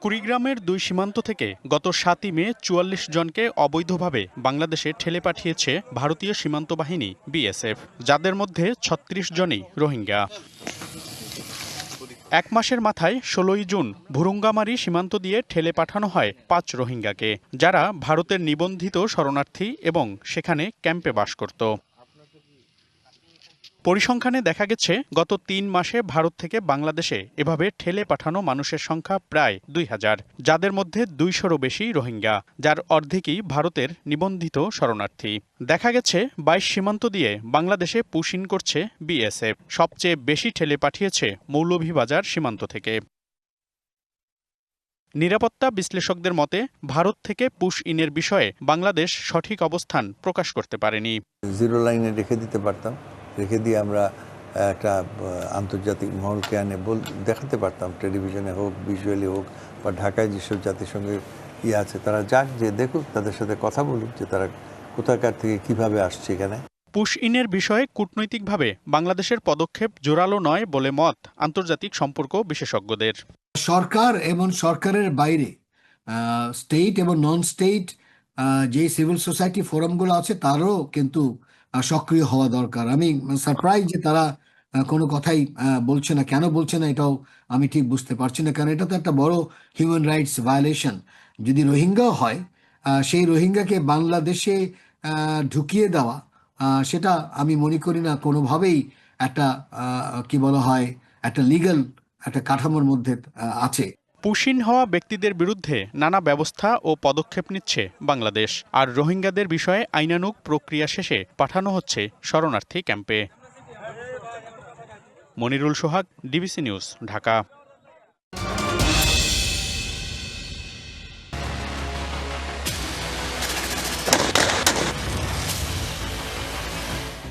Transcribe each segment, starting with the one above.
কুড়িগ্রামের দুই সীমান্ত থেকে গত সাতই মে চুয়াল্লিশ জনকে অবৈধভাবে বাংলাদেশে ঠেলে পাঠিয়েছে ভারতীয় সীমান্ত বাহিনী, বিএসএফ, যাদের মধ্যে ছত্রিশ জনই রোহিঙ্গা। এক মাসের মাথায় ষোলোই জুন ভুরুঙ্গামারি সীমান্ত দিয়ে ঠেলে পাঠানো হয় পাঁচ রোহিঙ্গাকে, যারা ভারতের নিবন্ধিত শরণার্থী এবং সেখানে ক্যাম্পে বাস করত। পরিসংখ্যানে দেখা গেছে, গত তিন মাসে ভারত থেকে বাংলাদেশে এভাবে ঠেলে পাঠানো মানুষের সংখ্যা প্রায় দুই হাজার, যাদের মধ্যে দুইশোরও বেশি রোহিঙ্গা, যার অর্ধেকই ভারতের নিবন্ধিত শরণার্থী। দেখা গেছে, বাইশ সীমান্ত দিয়ে বাংলাদেশে পুশিন করছে বিএসএফ, সবচেয়ে বেশি ঠেলে পাঠিয়েছে মৌলভীবাজার সীমান্ত থেকে। নিরাপত্তা বিশ্লেষকদের মতে, ভারত থেকে পুশ ইনের বিষয়ে বাংলাদেশ সঠিক অবস্থান প্রকাশ করতে পারেনি। জিরো লাইনে রেখে দিতে পারতাম। রেখে দিয়ে আমরা একটা আন্তর্জাতিক মহলকে আনে বল দেখাতে পারতাম। টেলিভিশনে হোক ভিজুয়ালি হোক বা ঢাকায় যেসব জাতিসংঘের ইয়ে আছে তারা যাক যে দেখুক তাদের সাথে কথা বলুক যে তারা কোথাকার থেকে কীভাবে আসছে এখানে। পুশ ইনের বিষয়ে কূটনৈতিকভাবে বাংলাদেশের পদক্ষেপ জোরালো নয় বলে মত আন্তর্জাতিক সম্পর্ক বিশেষজ্ঞদের। সরকার এবং সরকারের বাইরে স্টেট এবং নন স্টেট যে সিভিল সোসাইটি ফোরামগুলো আছে তারও কিন্তু সক্রিয় হওয়া দরকার। আমি সারপ্রাইজ যে তারা কোনো কথাই বলছে না। কেন বলছে না এটাও আমি ঠিক বুঝতে পারছি না। কারণ এটা তো একটা বড় হিউম্যান রাইটস ভায়োলেশন যদি রোহিঙ্গাও হয় সেই রোহিঙ্গাকে বাংলাদেশে ঢুকিয়ে দেওয়া সেটা আমি মনে করি না কোনোভাবেই একটা কি বলা হয়, একটা লিগাল একটা কাঠামোর মধ্যে আছে। পুশিন হওয়া ব্যক্তিদের বিরুদ্ধে নানা ব্যবস্থা ও পদক্ষেপ নিচ্ছে বাংলাদেশ। আর রোহিঙ্গাদের বিষয়ে আইনানুগ প্রক্রিয়া শেষে পাঠানো হচ্ছে শরণার্থী ক্যাম্পে। Manirul Sohag, DBC news, Dhaka.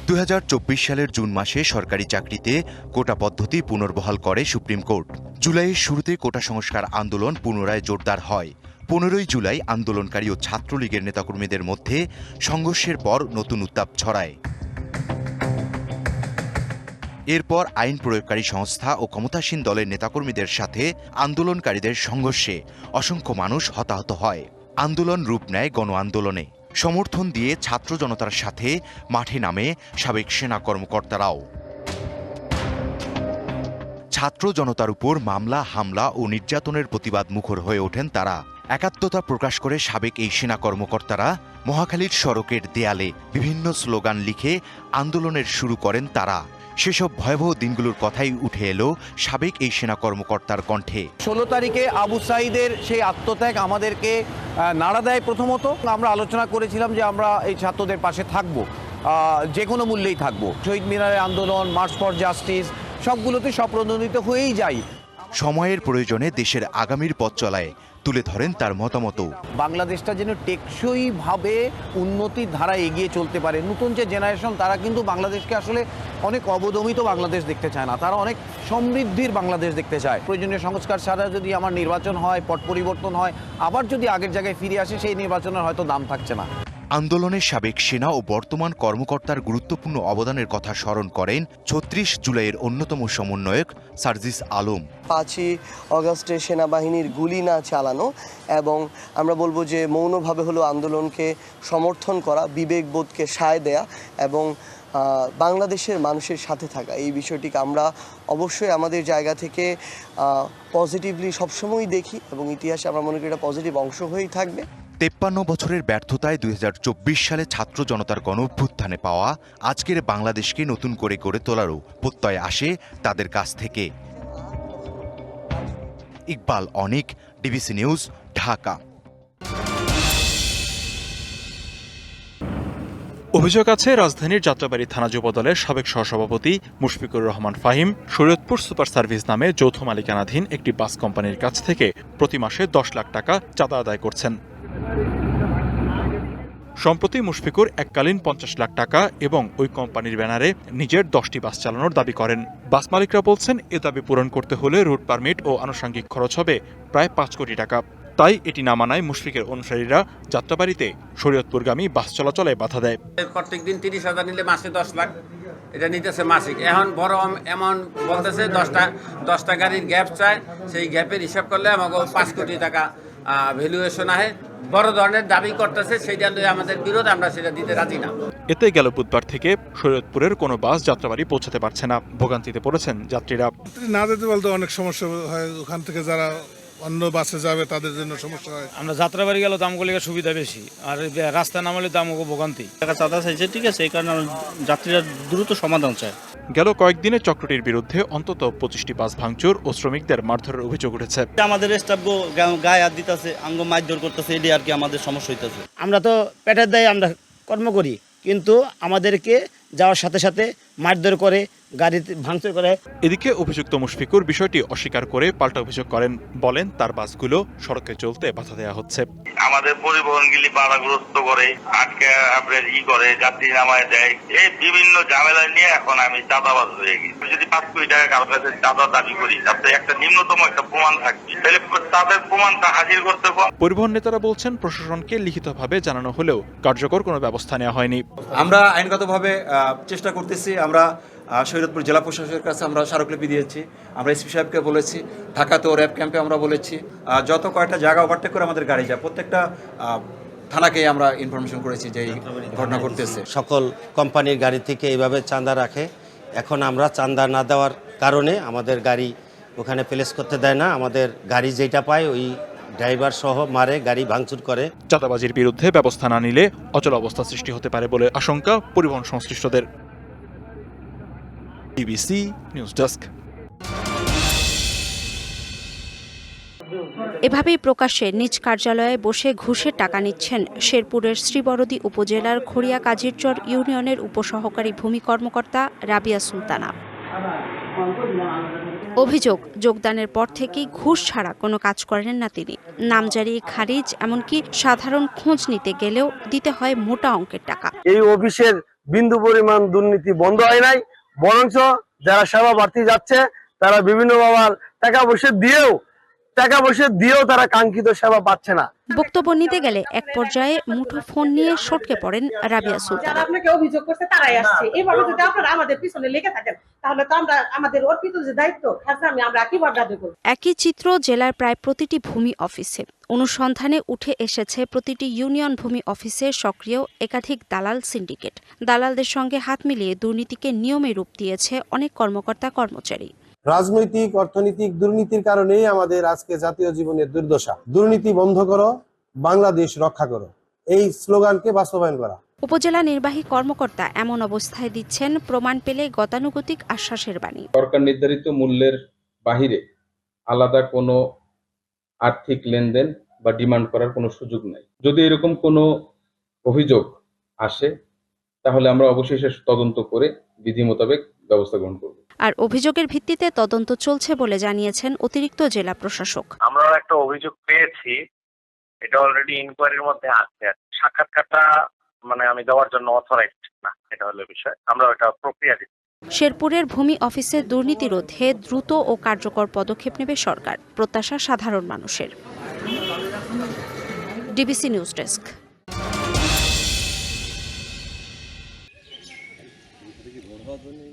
দু হাজার চব্বিশ সালের জুন মাসে সরকারি চাকরিতে কোটা পদ্ধতি পুনর্বহাল করে সুপ্রিম কোর্ট। জুলাইয়ের শুরুতে কোটা সংস্কার আন্দোলন পুনরায় জোরদার হয়। পনেরোই জুলাই আন্দোলনকারী ও ছাত্রলীগের নেতাকর্মীদের মধ্যে সংঘর্ষের পর নতুন উত্তাপ ছড়ায়। এরপর আইন প্রয়োগকারী সংস্থা ও ক্ষমতাসীন দলের নেতাকর্মীদের সাথে আন্দোলনকারীদের সংঘর্ষে অসংখ্য মানুষ হতাহত হয়। আন্দোলন রূপ নেয় গণ আন্দোলনে সমর্থন দিয়ে ছাত্র জনতার সাথে মাঠে নামে সাবেক সেনা কর্মকর্তারাও। ছাত্র জনতার উপর মামলা, হামলা ও নির্যাতনের প্রতিবাদ মুখর হয়ে ওঠেন তারা। একাত্মতা প্রকাশ করে সাবেক এই সেনা কর্মকর্তারা মহাখালীর সড়কের দেয়ালে বিভিন্ন স্লোগান লিখে আন্দোলনের শুরু করেন তারা। সেসব ভয়াবহ দিনগুলোর কথাই উঠে এলো সাবেক এই সেনা কর্মকর্তার কণ্ঠে। ষোলো তারিখে আবু সাইদের সেই আত্মত্যাগ আমাদেরকে নাড়া দেয় প্রথমত। আমরা আলোচনা করেছিলাম যে আমরা এই ছাত্রদের পাশে থাকব যে কোনো মূল্যেই থাকব। শহীদ মিনারের আন্দোলন মার্চ ফর জাস্টিস সবগুলোতে স্বপ্রণোদিত হয়েই যাই সময়ের প্রয়োজনে দেশের আগামীর পথ চলায় তুলে ধরেন তার মতামত বাংলাদেশটা যেন টেকসইভাবে উন্নতির ধারায় এগিয়ে চলতে পারে। নতুন যে জেনারেশন তারা কিন্তু বাংলাদেশকে আসলে অনেক অবদমিত বাংলাদেশ দেখতে চায় না। তারা অনেক সমৃদ্ধির বাংলাদেশ দেখতে চায়। প্রয়োজনীয় সংস্কার ছাড়া যদি আমার নির্বাচন হয় পট পরিবর্তন হয় আবার যদি আগের জায়গায় ফিরে আসে সেই নির্বাচনের হয়তো দাম থাকছে না। আন্দোলনের সাবেক সেনা ও বর্তমান কর্মকর্তার গুরুত্বপূর্ণ অবদানের কথা স্মরণ করেন ছত্রিশ জুলাইয়ের অন্যতম সমন্বয়ক সার্জিস আলম। পাঁচই অগস্টে সেনাবাহিনীর গুলি না চালানো এবং আমরা বলব যে মৌনভাবে হলো আন্দোলনকে সমর্থন করা, বিবেকবোধকে সায় দেয়া এবং বাংলাদেশের মানুষের সাথে থাকা এই বিষয়টিকে আমরা অবশ্যই আমাদের জায়গা থেকে পজিটিভলি সবসময় দেখি এবং ইতিহাসে আমরা মনে করি এটা পজিটিভ অংশ হয়েই থাকবে। তেপ্পান্ন বছরের ব্যর্থতায় দুই হাজার চব্বিশ সালে ছাত্র জনতার গণ অভ্যুত্থানে পাওয়া আজকের বাংলাদেশকে নতুন করে গড়ে তোলারও প্রত্যয় আসে তাদের কাছ থেকে। Iqbal Anik, DBC news, Dhaka. অভিযোগ আছে, রাজধানীর যাত্রাবাড়ি থানা যুবদলের সাবেক সহসভাপতি মুশফিকুর রহমান ফাহিম শরীয়তপুর সুপার সার্ভিস নামে যৌথ মালিকানাধীন একটি বাস কোম্পানির কাছ থেকে প্রতি মাসে দশ লাখ টাকা চাঁদা আদায় করছেন। সম্প্রতি মুশফিকুর এককালীন পঞ্চাশ লাখ টাকা এবং ওই কোম্পানির ব্যানারে নিজের দশটি বাস চালানোর দাবি করেন। বাস মালিকরা বলছেন, এ দাবি পূরণ করতে হলে রুট পারমিট ও আনুষঙ্গিক খরচ হবে প্রায় পাঁচ কোটি টাকা। তাই এটি না মানায় মুশফিকের অনুসারীরা যাত্রাবাড়িতে শরীয়তপুরগামী বাস চলাচলে বাধা দেয়। প্রত্যেক দিন তিরিশ হাজার নিলে মাসে দশ লাখ। এটা নিতেছে মাসিক। এখন বড় এমন বলতেছে দশটা দশটা গাড়ির গ্যাপ চায় সেই গ্যাপের হিসাব করলে আমাকে পাঁচ কোটি টাকা ভ্যালুয়েশন আহে। বড় ধরনের দাবি করতেছে সেইটা লইয়ে আমাদের বিরোধ আমরা সেটা দিতে রাজি না। এতে গেল বুধবার থেকে শরীয়তপুরের কোনো বাস যাত্রাবাড়ি পৌঁছাতে পারছে না। ভোগান্তিতে পড়েছেন যাত্রীরা। না যেতে বলতে অনেক সমস্যা হয় ওখান থেকে যারা অন্য বাসে যাবে তাদের জন্য সমস্যা হয়। আমরা যাত্রাবাড়ি গেলে দামগুলিকে সুবিধা বেশি আর রাস্তা নামালে দাম ভোগান্তি। টাকা চাঁদা চাইছে ঠিক আছে এই কারণে আমরা যাত্রীরা দ্রুত সমাধান চায়। গেল কয়েকদিনে চক্রটির বিরুদ্ধে অন্তত পঁচিশটি বাস ভাঙচুর ও শ্রমিকদের মারধরের অভিযোগ উঠেছে। আমাদের গায়ে হাত দিতেছে, আঙ্গ মারধর করতেছে এটি আর কি আমাদের সমস্যা হইতেছে। আমরা তো পেটের দায়ে আমরা কর্ম করি, কিন্তু আমাদেরকে যাওয়ার সাথে সাথে মারধর করে গাড়িতে ভাঙচুর করে। এদিকে অভিযুক্ত মুশফিকুর বিষয়টি অস্বীকার করে পাল্টা অভিযোগ করেন বলেন তার বাসগুলো সড়কে চলতে বাধা দেওয়া হচ্ছে। আমাদের পরিবহনগুলি বাধাগ্রস্ত করে আপনার ই করে যাত্রী নামায় দেয়। এই বিভিন্ন ঝামেলা নিয়ে এখন আমি চাঁদাবাজ হয়ে গেছি। আমি যদি পাঁচ কোটি টাকা কারও কাছে চাঁদা দাবি করি তাতে একটা নিম্নতম একটা প্রমাণ থাকবে। তাহলে তাদের প্রমাণটা হাজির করতে পরিবহন নেতারা বলছেন প্রশাসনকে লিখিতভাবে জানানো হলেও কার্যকর কোনো ব্যবস্থা নেওয়া হয়নি। আমরা আইনগতভাবে আহ, চেষ্টা করতেছি। আমরা শরীয়তপুর জেলা প্রশাসকের কাছে আমরা স্মারকলিপি দিয়েছি আমরা এসপি সাহেবকে বলেছি ঢাকাতেও র্যাব ক্যাম্পে আমরা বলেছি যত কয়েকটা জায়গা ওভারটেক করে আমাদের গাড়ি যায় প্রত্যেকটা থানাকে আমরা ইনফরমেশন করেছি যে এই ঘটনা ঘটতেছে। সকল কোম্পানির গাড়ি থেকে এইভাবে চাঁদা রাখে। এখন আমরা চাঁদা না দেওয়ার কারণে আমাদের গাড়ি ওখানে প্লেস করতে দেয় না। আমাদের গাড়ি যেটা পায় ওই ড্রাইভার সহ মারে গাড়ি ভাঙচুর করে। চাঁদাবাজির বিরুদ্ধে ব্যবস্থা না নিলে অচল অবস্থা সৃষ্টি হতে পারে বলে আশঙ্কা পরিবহন সংশ্লিষ্টদের। ডিবিসি নিউজ ডেস্ক এভাবেই প্রকাশ্যে নিজ কার্যালয়ে বসে ঘুষে টাকা নিচ্ছেন শেরপুরের শ্রীবরদী উপজেলার খড়িয়া কাজিরচর ইউনিয়নের উপসহকারী ভূমি কর্মকর্তা রাবিয়া সুলতানা। অভিযোগ যোগদানের পর থেকেই ঘুষ ছাড়া কোনো কাজ করেন না তিনি। নামজারি খারিজ এমনকি সাধারণ খোঁজ নিতে গেলেও দিতে হয় মোটা অঙ্কের টাকা। এই অফিসের বিন্দু পরিমাণ দুর্নীতি বন্ধ হয় নাই বরঞ্চ যারা সেবা বাড়তি যাচ্ছে তারা বিভিন্ন বাবার টাকা পয়সা দিয়েও টাকা পয়সা দিয়েও তারা কাঙ্ক্ষিত সেবা পাচ্ছে না। বক্তব্য নিতে গেলে এক পর্যায়ে মুঠো ফোন নিয়ে সটকে পড়েন রাবিয়া সুলতানা। আপনাকে অভিযোগ করছে তারাই আসছে। এভাবে যদি আপনারা আমাদের পিছনে লেগে থাকেন তাহলে তো আমরা আমাদের অর্পিত যে দায়িত্ব আমি আমরা কীভাবে আদায় করব? একই চিত্র জেলার প্রায় প্রতিটি ভূমি অফিসে। অনুসন্ধানে উঠে এসেছে প্রতিটি ইউনিয়ন ভূমি অফিসে সক্রিয় একাধিক দালাল সিন্ডিকেট। দালালদের সঙ্গে হাত মিলিয়ে দুর্নীতিকে নিয়মে রূপ দিয়েছে অনেক কর্মকর্তা কর্মচারী রাজনৈতিক অর্থনৈতিক দুর্নীতির কারণেই আমাদের আজকে জাতীয় জীবনের দুর্দশা। দুর্নীতি বন্ধ করো বাংলাদেশ রক্ষা করো। এই স্লোগানকে বাস্তবায়ন করা। উপজেলা নির্বাহী কর্মকর্তা এমন অবস্থায় দিচ্ছেন প্রমাণ পেলে গতানুগতিক আশ্বাসের বাণী। সরকার নির্ধারিত মূল্যের বাহিরে আলাদা কোনো আর্থিক লেনদেন বা ডিমান্ড করার কোনো সুযোগ নাই। যদি এরকম কোনো অভিযোগ আসে তাহলে আমরা অবশ্যই সে তদন্ত করে বিধি মোতাবেক ব্যবস্থা গ্রহণ করব। আর অভিযোগের ভিত্তিতে তদন্ত চলছে বলে জানিয়েছেন অতিরিক্ত জেলা প্রশাসক। আমরা একটা অভিযোগ পেয়েছি এটা অলরেডি ইনকোয়ারির মধ্যে আছে। সাক্ষাৎকারটা মানে আমি দেওয়ার জন্য অথরাইজড না এটা হলো বিষয়। আমরা ওটা প্রক্রিয়া দিচ্ছি। শেরপুরের ভূমি অফিসে দুর্নীতি রোধে দ্রুত ও কার্যকর পদক্ষেপ নেবে সরকার প্রত্যাশা সাধারণ মানুষের। DBC news desk.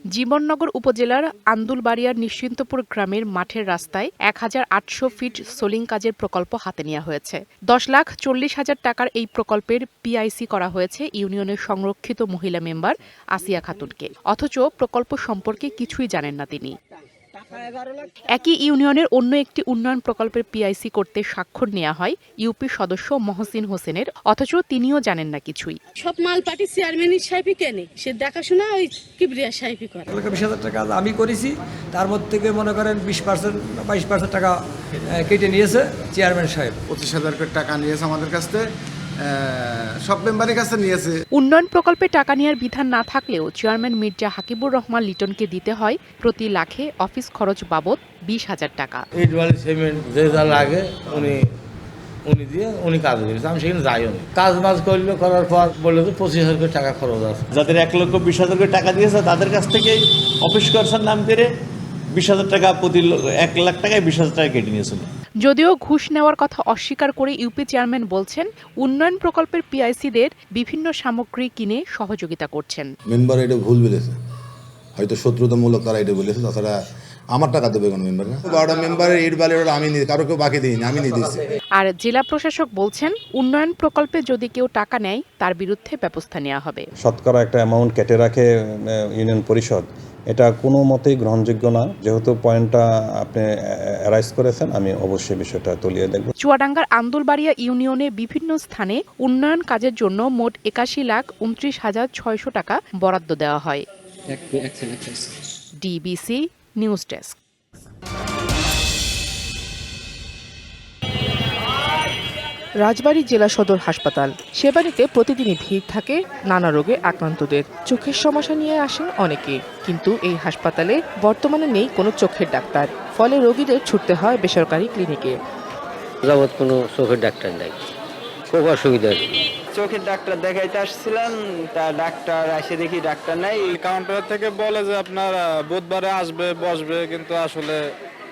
জীবননগর উপজেলার আন্দুলবাড়িয়ার নিশ্চিন্তপুর গ্রামের মাঠের রাস্তায় এক হাজার আটশো ফিট সোলিং কাজের প্রকল্প হাতে নেওয়া হয়েছে। দশ লাখ চল্লিশ হাজার টাকার এই প্রকল্পের পিআইসি করা হয়েছে ইউনিয়নের সংরক্ষিত মহিলা মেম্বার আসিয়া খাতুনকে। অথচ প্রকল্প সম্পর্কে কিছুই জানেন না তিনি। একই ইউনিয়নের অন্য একটি উন্নয়ন প্রকল্পের পিআইসি করতে স্বাক্ষর নেওয়া হয় ইউপি সদস্য মহসিন হোসেনের অথচ তিনিও জানেন না কিছুই। সব মাল পার্টি চেয়ারম্যান সাহেবই কেনে। সে দেখাশোনা ওই কিবরিয়া সাহেবই করে। বিশ হাজার টাকা আমি করেছি তার মধ্যে থেকে মনে করেন বিশ পার্সেন্ট বাইশ পার্সেন্ট টাকা কেটে নিয়েছে চেয়ারম্যান সাহেব। পঁচিশ হাজার টাকা নিয়েছে আমাদের কাছ থেকে। সব মেম্বারের কাছে নিয়েছে। উন্নয়ন প্রকল্পে টাকা নেওয়ার বিধান না থাকলেও চেয়ারম্যান মির্জা হাকিবুর রহমান লিটনকে দিতে হয় প্রতি লাখে অফিস খরচ বাবদ বিশ হাজার টাকা। ইট বালি সিমেন্ট যে যা লাগে উনি উনি দিয়ে উনি কাজ করেছে আমি সেখানে যাইও নি। কাজ বাজ করল করার পর বলল যে পঁচিশ হাজার করে টাকা খরচ আছে। যাদের এক লক্ষ বিশ হাজার করে টাকা দিয়েছে তাদের কাছ থেকেই অফিস খরচার নাম করে বিশ হাজার টাকা প্রতি এক লাখ টাকায় বিশ হাজার টাকা কেটে নিয়েছিল যদিও ঘুষ নেওয়ার কথা অস্বীকার করে ইউপি চেয়ারম্যান বলছেন উন্নয়ন প্রকল্পের পিআইসিদের বিভিন্ন সামগ্রী কিনে সহযোগিতা করছেন। মেম্বার এটা ভুল বলেছে। হয়তো শত্রুতামূলক তারা এটা বলেছে তাছাড়া আমার টাকা দেবে কোনো মেম্বার না বারোটা মেম্বারের ইট বালি ওটা আমি নি- কারও কেউ বাকি দিইনি আমি নিয়ে দিচ্ছি আর জেলা প্রশাসক বলছেন উন্নয়ন প্রকল্পে যদি কেউ টাকা নেয় তার বিরুদ্ধে ব্যবস্থা নেওয়া হবে। শতকরা একটা অ্যামাউন্ট কেটে রাখে ইউনিয়ন পরিষদ। এটা কোনো মতেই গ্রহণযোগ্য না। যেহেতু পয়েন্টটা আপনি অ্যারাইজ করেছেন আমি অবশ্যই বিষয়টা তলিয়ে দেখব। চুয়াডাঙ্গার আন্দুলবাড়িয়া ইউনিয়নে বিভিন্ন স্থানে উন্নয়ন কাজের জন্য মোট একাশি লাখ উনত্রিশ হাজার ছয়শো টাকা বরাদ্দ দেওয়া হয়। DBC news desk. রাজবাড়ী জেলা সদর হাসপাতাল। সেবা নিতে প্রতিদিনই ভিড় থাকে নানা রোগে আক্রান্তদের। চোখের সমস্যা নিয়ে আসেন অনেকে কিন্তু এই হাসপাতালে বর্তমানে নেই কোনো চোখের ডাক্তার। ফলে রোগীদের ছুটতে হয় বেসরকারি ক্লিনিকে। যাবৎ কোনো চোখের ডাক্তার নাই। খুব অসুবিধা। চোখের ডাক্তার দেখাইতে আসছিলাম তা ডাক্তার এসে দেখি ডাক্তার নাই। কাউন্টার থেকে বলে যে আপনার বুধবারে আসবে বসবে কিন্তু আসলে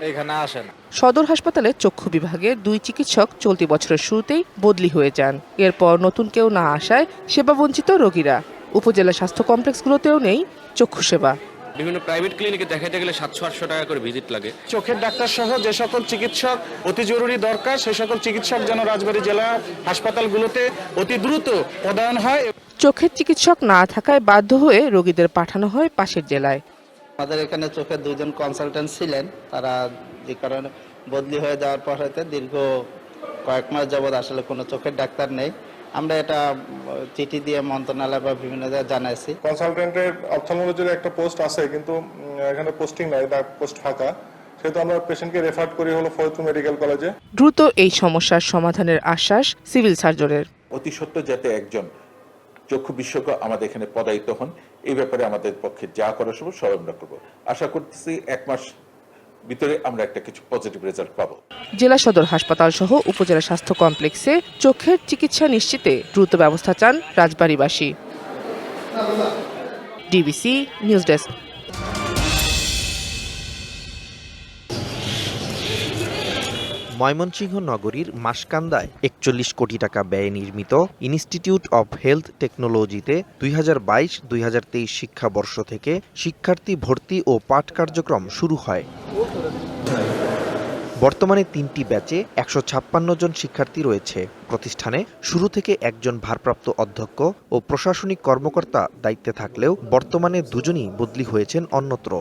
এখানে আসে না। সদর হাসপাতালে চক্ষু বিভাগের দুই চিকিৎসক চলতি বছরের শুরুতেই বদলি হয়ে যান। এরপর নতুন কেউ না আসায় সেবাবঞ্চিত রোগীরা। উপজেলা স্বাস্থ্য কমপ্লেক্সগুলোতেও নেই চক্ষু সেবা। বিভিন্ন প্রাইভেট ক্লিনিকে দেখাইতে গেলে সাতশো আটশো টাকা করে ভিজিট লাগে। চোখের ডাক্তার সহ যে সকল চিকিৎসক অতি জরুরি দরকার সেই সকল চিকিৎসক যেন রাজবাড়ী জেলা হাসপাতালগুলোতে অতি দ্রুত পদায়ন হয়। চোখের চিকিৎসক না থাকায় বাধ্য হয়ে রোগীদের পাঠানো হয় পাশের জেলায়। আমাদের এখানে চোখের দুজন কনসালটেন্ট ছিলেন তারা যে কারণে বদলি হয়ে যাওয়ার পর হয়তো দীর্ঘ কয়েক মাস যাবৎ আসলে কোনো চোখের ডাক্তার নেই। আমরা এটা চিঠি দিয়ে মন্ত্রণালয় বা বিভিন্ন জায়গায় জানাইছি। কনসালটেন্টের অপথলমোলজির একটা পোস্ট আছে কিন্তু এখানে পোস্টিং নাই বা পোস্ট ফাঁকা। সেহেতু আমরা পেশেন্টকে রেফার করি হলো ফরিদপুর মেডিকেল কলেজে। দ্রুত এই সমস্যার সমাধানের আশ্বাস সিভিল সার্জনের। অতি সত্ত্বর যাতে একজন চক্ষু বিশেষজ্ঞ আমাদের এখানে পদায়িত হন এই ব্যাপারে আমাদের পক্ষে যা করা সম্ভব সব আমরা করব। আশা করতেছি এক মাস ভিতরে আমরা একটা কিছু পজিটিভ রেজাল্ট পাবো। জেলা সদর হাসপাতাল সহ উপজেলা স্বাস্থ্য কমপ্লেক্সে চোখের চিকিৎসা নিশ্চিতে দ্রুত ব্যবস্থা চান রাজবাড়ীবাসী। ডিবিসি নিউজ ডেস্ক ময়মনসিংহ নগরীর মাসকান্দায় একচল্লিশ কোটি টাকা ব্যয়ে নির্মিত ইনস্টিটিউট অব হেলথ টেকনোলজিতে দুই হাজার বাইশ দুই হাজার তেইশ শিক্ষাবর্ষ থেকে শিক্ষার্থী ভর্তি ও পাঠ কার্যক্রম শুরু হয়। বর্তমানে তিনটি ব্যাচে একশো ছাপ্পান্ন জন শিক্ষার্থী রয়েছে। প্রতিষ্ঠানে শুরু থেকে একজন ভারপ্রাপ্ত অধ্যক্ষ ও প্রশাসনিক কর্মকর্তা দায়িত্বে থাকলেও বর্তমানে দুজনই বদলি হয়েছেন অন্যত্র।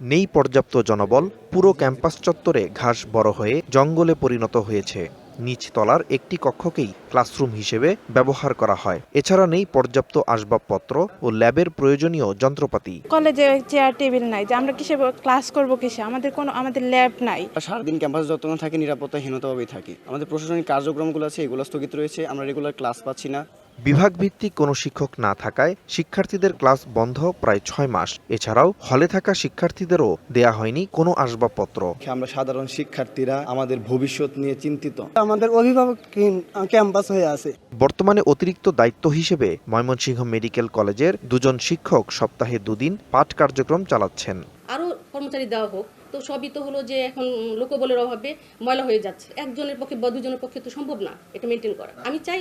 নেই পর্যাপ্ত জনবল, পুরো ক্যাম্পাস চত্বরে ঘাস বড় হয়ে জঙ্গলে পরিণত হয়েছে। নিচতলার একটি কক্ষকেই ক্লাসরুম হিসেবে ব্যবহার করা হয়। এছাড়া নেই পর্যাপ্ত আসবাবপত্র ও ল্যাবের প্রয়োজনীয় যন্ত্রপাতি। কলেজে চেয়ার টেবিল নাই। যে আমরা কিসে ক্লাস করব কিসে? আমাদের কোনো আমাদের ল্যাব নাই। সারাদিন ক্যাম্পাসে যতক্ষণ থাকি নিরাপত্তাহীনতাভাবেই থাকি। আমাদের প্রশাসনিক কার্যক্রমগুলো আছে এগুলো স্থগিত রয়েছে আমরা রেগুলার ক্লাস পাচ্ছি না। বিভাগ ভিত্তিক কোনো শিক্ষক না থাকায় শিক্ষার্থীদের ক্লাস বন্ধ প্রায় ছয় মাস। এছাড়াও হলে থাকা শিক্ষার্থীদেরও দেয়া হয়নি কোনো আসবাবপত্র। আমরা সাধারণ শিক্ষার্থীরা আমাদের ভবিষ্যৎ নিয়ে চিন্তিত। আমাদের অভিভাবকহীন ক্যাম্পাস হয়ে আছে। বর্তমানে অতিরিক্ত দায়িত্ব হিসেবে ময়মনসিংহ মেডিকেল কলেজের দুজন শিক্ষক সপ্তাহে দুদিন পাঠ কার্যক্রম চালাচ্ছেন। আরও কর্মচারী দেওয়া হোক তো সবই তো হলো যে এখন লোকবলের অভাবে ময়লা হয়ে যাচ্ছে। একজনের পক্ষে বা দুজনের পক্ষে তো সম্ভব না এটা মেনটেন করা। আমি চাই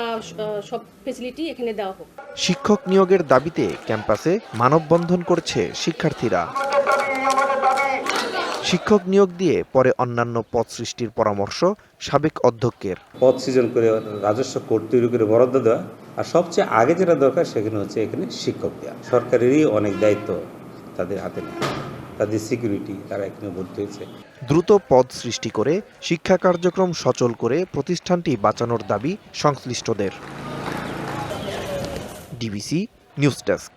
আহ, সব ফেসিলিটি এখানে দেওয়া হোক। শিক্ষক নিয়োগের দাবিতে ক্যাম্পাসে মানববন্ধন করছে শিক্ষার্থীরা। শিক্ষক নিয়োগ দিয়ে পরে অন্যান্য পদ সৃষ্টির পরামর্শ সাবেক অধ্যক্ষের। পদ সৃজন করে রাজস্ব কোর্ট তৈরি করে বরাদ্দ দেওয়া আর সবচেয়ে আগে যেটা দরকার সেখানে হচ্ছে এখানে শিক্ষক দেওয়া। সরকারেরই অনেক দায়িত্ব তাদের হাতে নেয় তাদের সিকিউরিটি তারা এখানে ভর্তি হয়েছে। দ্রুত পদ সৃষ্টি করে শিক্ষা কার্যক্রম সচল করে প্রতিষ্ঠানটি বাঁচানোর দাবি সংশ্লিষ্টদের। DBC news desk.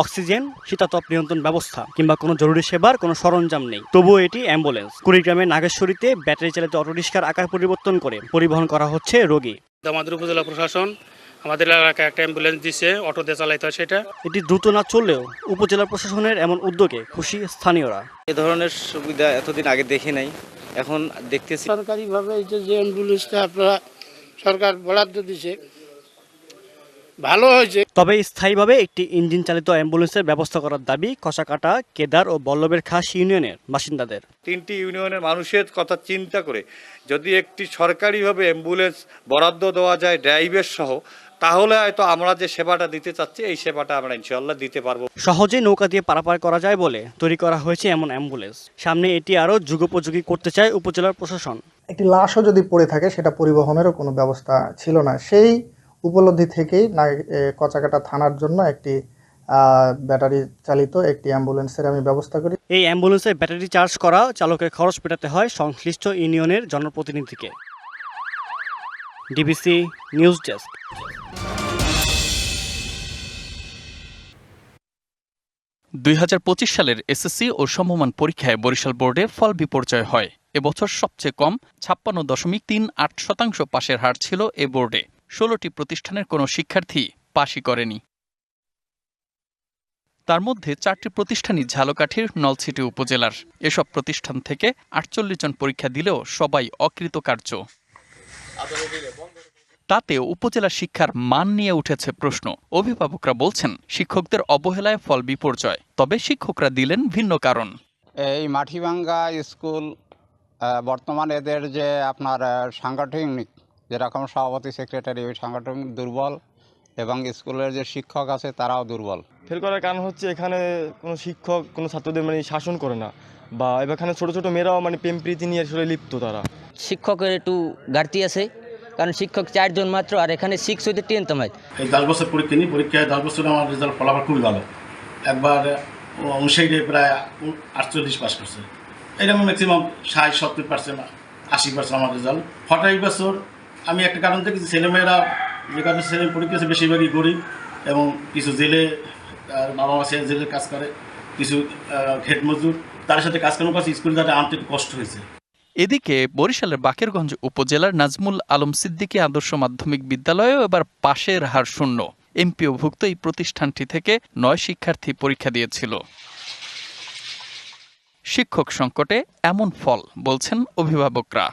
অক্সিজেন শীতাতপ নিয়ন্ত্রণ ব্যবস্থা কিংবা কোনো জরুরি সেবার কোনো সরঞ্জাম নেই। তবুও এটি অ্যাম্বুলেন্স। কুড়িগ্রামের নাগেশ্বরীতে ব্যাটারি চালিত অটোরিক্সার আকার পরিবর্তন করে পরিবহন করা হচ্ছে রোগী। আমাদের উপজেলা প্রশাসন আমাদের এলাকায় একটা অ্যাম্বুলেন্স দিছে অটো দিয়ে চালাইতে হয় সেটা। এটি দ্রুত না চললেও উপজেলা প্রশাসনের এমন উদ্যোগে খুশি স্থানীয়রা। এ ধরনের সুবিধা এতদিন আগে দেখি নাই এখন দেখতেছি। সরকারিভাবে এই যে যে অ্যাম্বুলেন্সটা আপনারা সরকার বরাদ্দ দিছে ভালো হয়েছে। তবে স্থায়ীভাবে একটি ইঞ্জিন চালিত অ্যাম্বুলেন্সের ব্যবস্থা করার দাবি কষাকাটা কেদার ও বল্লভের খাস ইউনিয়নের বাসিন্দাদের। তিনটি ইউনিয়নের মানুষের কথা চিন্তা করে যদি একটি সরকারিভাবে অ্যাম্বুলেন্স বরাদ্দ দেওয়া যায় ড্রাইভার সহ তাহলে হয়তো আমরা যে সেবাটা দিতে চাচ্ছি এই সেবাটা আমরা ইনশাল্লাহ দিতে পারব। সহজে নৌকা দিয়ে পারাপার করা যায় বলে তৈরি করা হয়েছে এমন অ্যাম্বুলেন্স। সামনে এটি আরও যুগোপযোগী করতে চায় উপজেলার প্রশাসন। একটি লাশও যদি পড়ে থাকে সেটা পরিবহনেরও কোনো ব্যবস্থা ছিল না। সেই উপলব্ধি থেকেই না কচাকাটা থানার জন্য একটি আহ, ব্যাটারি চালিত একটি অ্যাম্বুলেন্সের আমি ব্যবস্থা করি। এই অ্যাম্বুলেন্সে ব্যাটারি চার্জ করা চালকের খরচ মেটাতে হয় সংশ্লিষ্ট ইউনিয়নের জনপ্রতিনিধিকে। DBC news desk. দুই হাজার পঁচিশ সালের এসএসসি ও সমমান পরীক্ষায় বরিশাল বোর্ডে ফল বিপর্যয় হয়। এবছর সবচেয়ে কম ছাপ্পান্ন দশমিক তিন আট শতাংশ পাশের হার ছিল এ বোর্ডে। ষোলোটি প্রতিষ্ঠানের কোনো শিক্ষার্থী পাশই করেনি। তার মধ্যে চারটি প্রতিষ্ঠানই ঝালকাঠির, নলছিটি উপজেলার। এসব প্রতিষ্ঠান থেকে আটচল্লিশ জন পরীক্ষা দিলেও সবাই অকৃতকার্য। তাতে উপজেলা শিক্ষার মান নিয়ে উঠেছে প্রশ্ন। অভিভাবকরা বলছেন, শিক্ষকদের অবহেলায় ফল বিপর্যয়। তবে শিক্ষকরা দিলেন ভিন্ন কারণ। এই মাটিভাঙ্গা স্কুল বর্তমান এদের যে আপনার সাংগঠনিক যেরকম সভাপতি সেক্রেটারি ওই সাংগঠনিক দুর্বল এবং স্কুলের যে শিক্ষক আছে তারাও দুর্বল। ফেল করার কারণ হচ্ছে এখানে কোনো শিক্ষক কোনো ছাত্রদের মানে শাসন করে না বা এখানে ছোট ছোট মেয়েরাও মানে প্রেম প্রীতি নিয়ে আসলে লিপ্ত তারা। শিক্ষকের একটু ঘাটতি আছে কারণ শিক্ষক চারজন মাত্র আর এখানে সিক্স হইতে টেন তোমায় এই দশ বছর পরীক্ষা নিই পরীক্ষায় দশ বছরে আমার রেজাল্ট ফলাফল খুবই ভালো। একবার উনষাটে প্রায় আটচল্লিশ পাস করছে। এরকম ম্যাক্সিমাম ষাট সত্তর পার্সেন্ট আশি পার্সেন্ট আমার রেজাল্ট হঠাৎ বছর আমি একটা কারণ দেখেছি, ছেলেমেয়েরা যে কারণে ছেলে পরীক্ষা বেশিরভাগই গরিব এবং কিছু জেলে বাবা মা ছেলে জেলে কাজ করে, কিছু খেত মজদুর, তার সাথে কাজকর্ম করছে স্কুলে তাদের আনতে কষ্ট হয়েছে। এদিকে বরিশালের বাকেরগঞ্জ উপজেলার নাজমুল আলম সিদ্দিকী আদর্শ মাধ্যমিক বিদ্যালয়েও এবার পাশের হার শূন্য। এমপিওভুক্ত এই প্রতিষ্ঠানটি থেকে নয় শিক্ষার্থী পরীক্ষা দিয়েছিল। শিক্ষক সংকটে এমন ফল, বলছেন অভিভাবকরা।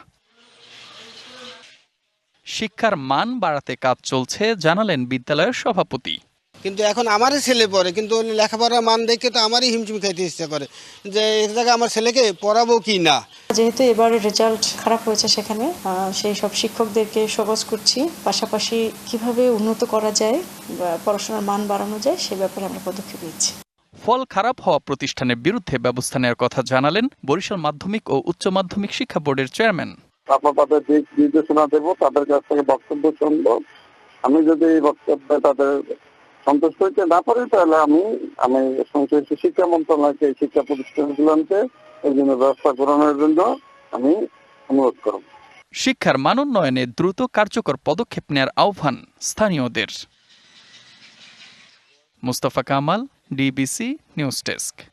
শিক্ষার মান বাড়াতে কাজ চলছে জানালেন বিদ্যালয়ের সভাপতি। কিন্তু এখন আমারই ছেলে পড়ে কিন্তু লেখাপড়ার মান দেখে তো আমারই হিমশিম খাইতে ইচ্ছা করে। যে এক জায়গায় আমার ছেলেকে পড়াবো কি না? যেহেতু এবারে রেজাল্ট খারাপ হয়েছে সেখানে আহ, সেই সব শিক্ষকদেরকে সহজ করছি। পাশাপাশি কীভাবে উন্নত করা যায় বা পড়াশোনার মান বাড়ানো যায় সে ব্যাপারে আমরা পদক্ষেপ নিচ্ছি। ফল খারাপ হওয়া প্রতিষ্ঠানের বিরুদ্ধে ব্যবস্থা নেওয়ার কথা জানালেন বরিশাল মাধ্যমিক ও উচ্চ মাধ্যমিক শিক্ষা বোর্ডের চেয়ারম্যান। তাদের দিক নির্দেশনা দেব, তাদের কাছ থেকে বক্তব্য শুনব। আমি যদি এই বক্তব্যে তাদের সন্তুষ্ট হইতে না পারি, তাহলে আমি আমি সংশ্লিষ্ট শিক্ষা মন্ত্রণালয়কে এই শিক্ষা প্রতিষ্ঠানগুলোকে এই জন্য ব্যবস্থা গ্রহণের জন্য আমি অনুরোধ করব। শিক্ষার মান উন্নয়নে দ্রুত কার্যকর পদক্ষেপ নেয়ার আহ্বান স্থানীয়দের। Mustafa Kamal, DBC news desk.